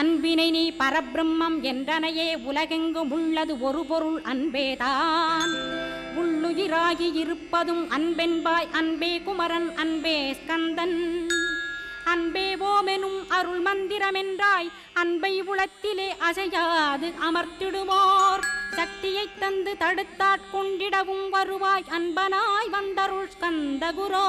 அன்பினை நீ பரபிரம்மம் என்றனையே உலகெங்கும் உள்ளது ஒரு பொருள் அன்பேதான். உள்ளுயிராகி இருப்பதும் அன்பென்பாய் அன்பே குமரன் அன்பே ஸ்கந்தன். அன்பே ஓமெனும் அருள் மந்திரமென்றாய் அன்பை உளத்திலே அசையாது அமர்த்திடுமோர் சக்தியை தந்து தடுத்தாட்கொண்டிடவும் வருவாய் அன்பனாய் வந்தருள் ஸ்கந்தகுரோ.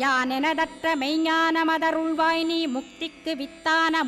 யான் யானெனதற்ற மெய்ஞானமதருள்வாய் நீ முக்திக்கு வித்தான